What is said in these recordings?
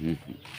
อืม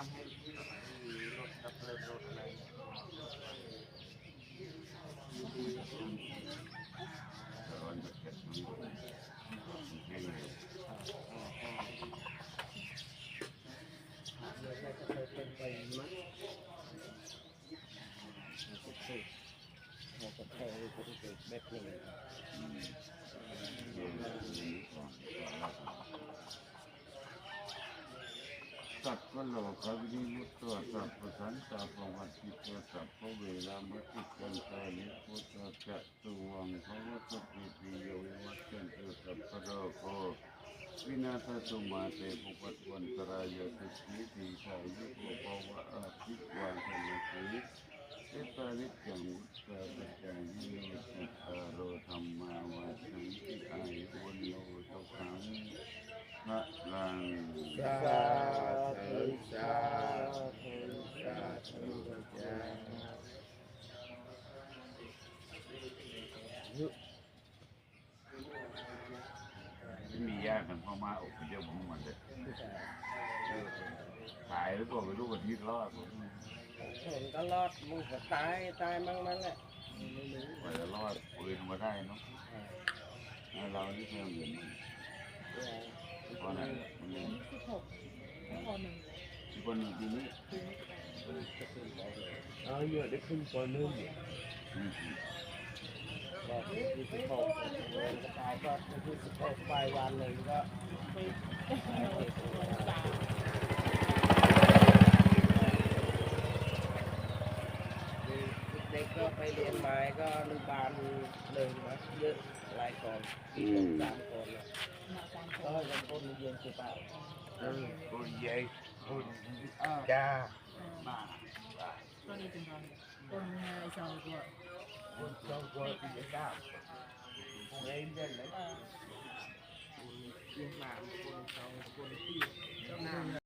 รดน้ำให้ที่รถดับเพลิงรถอะไรร้อนแบบเผ็ดมัน สัตวเราดูนี้ก่อนก่อนเราสัพพโลกวินิมุตตัวสัพพะสันตาปวัติตัวสัพพะเวลามติกันตานิพุทธะจะตุวังภวะตุปิปิโยวัตตันตุสัพพโลกโควินาศตุมาเตภุปตวันตรายสุขีตีชายุโกภวะอาภิวาสนาสีเอตาลิจังวุตตาปัจจายิโนสุตาโรธรรมาวาสังติอายุวโนตุขังพระลังสาธุสาธุสาธุจ้า มีญาติกันเข้ามาอบเยอะผมมันเลยขายแล้วตัวไปดูกันที่รอดเห็นก็รอดมึงก็ตายตายมั่งนั่นแหละไม่รู้กว่าจะรอดปืนมาได้เนาะแล้วเราที่เพิ่มเงินเพราะนั้นมันเลยสิบหกคนหนึ่งอีกคนหนึ่งทีนี้เอาเยอะได้ขึ้นตัวนึง อืมบอกที่สิบหกวันก็ตายก็ที่สิบหกไปวันหนึ่งก็เด็กก็ไปเรียนไม้ก็อนุบาลเลยมาเยอะหลายคนสามคนนะหนักสามคก็นยังคนเรียนสิบแปดคนใหญ่คนจ้ามาก็ดีจังเลยคนไอ้สองตัวคนสองคน Về vấn đề lợi.